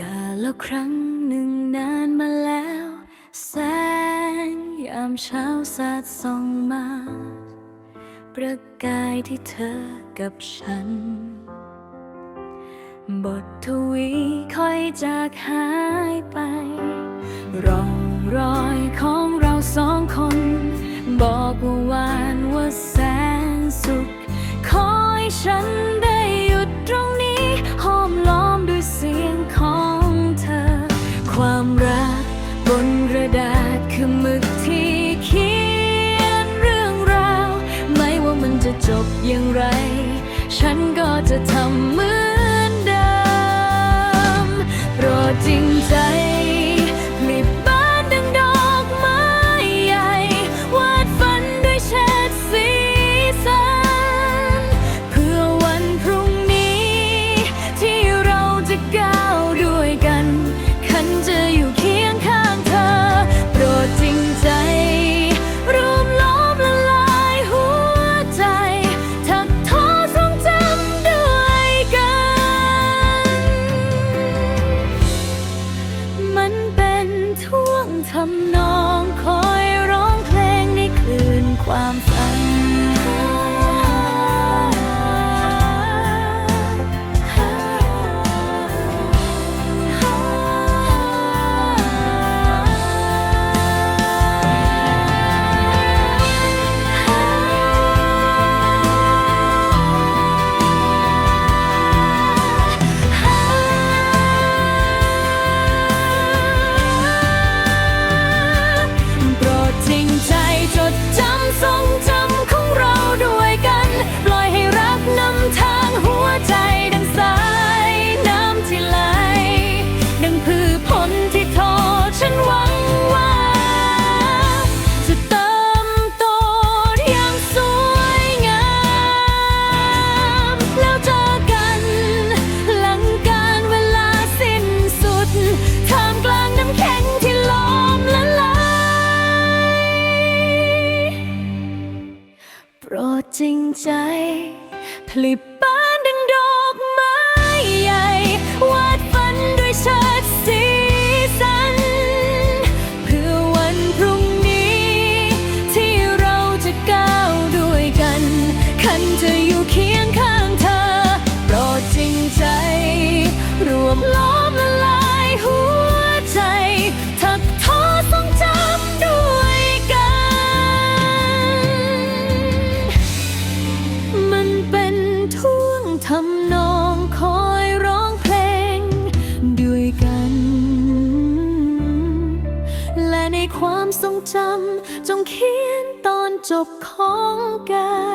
กาแล้วครั้งหนึ่งนานมาแล้ว แสงยามเช้าสาดส่องมา ประกายที่เธอกับฉัน บททวีค่อยจากหายไป ร่องรอยของเราสองคน บอกว่าวานว่าแสนสุขคอยฉัน บนกระดาษคือหมึกที่เขียนเรื่องราว ไม่ว่ามันจะจบย่งไร ฉันก็จะทำเหมือนเดิมโปรดจริงใจ I'm. Play ความทรงจำจงเขียนตอนจบของกัน